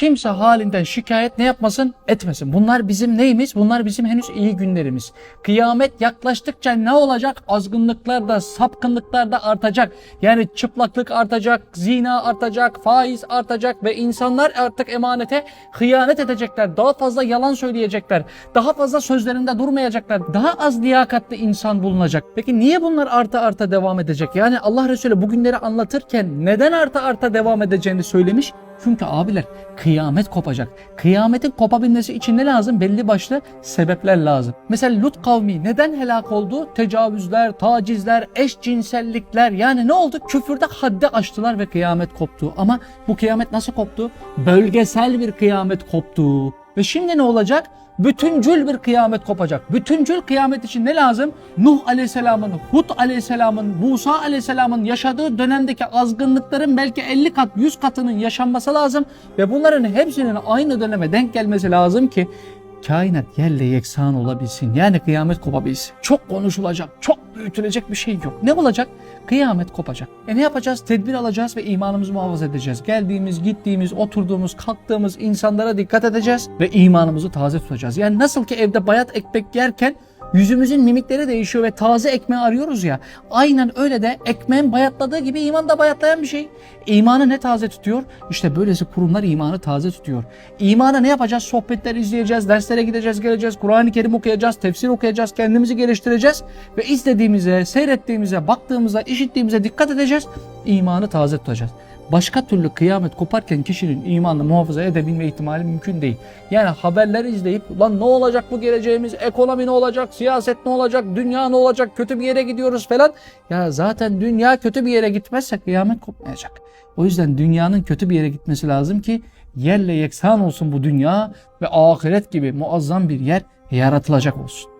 Kimse halinden şikayet ne yapmasın? Etmesin. Bunlar bizim neyimiz? Bunlar bizim henüz iyi günlerimiz. Kıyamet yaklaştıkça ne olacak? Azgınlıklar da, sapkınlıklar da artacak. Yani çıplaklık artacak, zina artacak, faiz artacak ve insanlar artık emanete hıyanet edecekler. Daha fazla yalan söyleyecekler. Daha fazla sözlerinde durmayacaklar. Daha az liyakatli insan bulunacak. Peki niye bunlar arta arta devam edecek? Yani Allah Resulü bu günleri anlatırken neden arta arta devam edeceğini söylemiş? Çünkü abiler kıyamet kopacak. Kıyametin kopabilmesi için ne lazım? Belli başlı sebepler lazım. Mesela Lut kavmi neden helak oldu? Tecavüzler, tacizler, eşcinsellikler yani ne oldu? Küfürde haddi aştılar ve kıyamet koptu. Ama bu kıyamet nasıl koptu? Bölgesel bir kıyamet koptu. Ve şimdi ne olacak? Bütüncül bir kıyamet kopacak. Bütüncül kıyamet için ne lazım? Nuh Aleyhisselam'ın, Hud Aleyhisselam'ın, Musa Aleyhisselam'ın yaşadığı dönemdeki azgınlıkların belki 50 kat, 100 katının yaşanması lazım. Ve bunların hepsinin aynı döneme denk gelmesi lazım ki kainat yerle yeksan olabilsin. Yani kıyamet kopabilsin. Çok konuşulacak, çok büyütülecek bir şey yok. Ne olacak? Kıyamet kopacak. E ne yapacağız? Tedbir alacağız ve imanımızı muhafaza edeceğiz. Geldiğimiz, gittiğimiz, oturduğumuz, kalktığımız insanlara dikkat edeceğiz ve imanımızı taze tutacağız. Yani nasıl ki evde bayat ekmek yerken yüzümüzün mimikleri değişiyor ve taze ekmeği arıyoruz ya. Aynen öyle de ekmeğin bayatladığı gibi iman da bayatlayan bir şey. İmanı ne taze tutuyor? İşte böylesi kurumlar imanı taze tutuyor. İmanı ne yapacağız? Sohbetler izleyeceğiz, derslere gideceğiz, geleceğiz, Kur'an-ı Kerim okuyacağız, tefsir okuyacağız, kendimizi geliştireceğiz ve izlediğimize, seyrettiğimize, baktığımıza, işittiğimize dikkat edeceğiz. İmanı taze tutacağız. Başka türlü kıyamet koparken kişinin imanını muhafaza edebilme ihtimali mümkün değil. Yani haberleri izleyip lan ne olacak bu geleceğimiz, ekonomi ne olacak, siyaset ne olacak, dünya ne olacak, kötü bir yere gidiyoruz falan. Ya zaten dünya kötü bir yere gitmezse kıyamet kopmayacak. O yüzden dünyanın kötü bir yere gitmesi lazım ki yerle yeksan olsun bu dünya ve ahiret gibi muazzam bir yer yaratılacak olsun.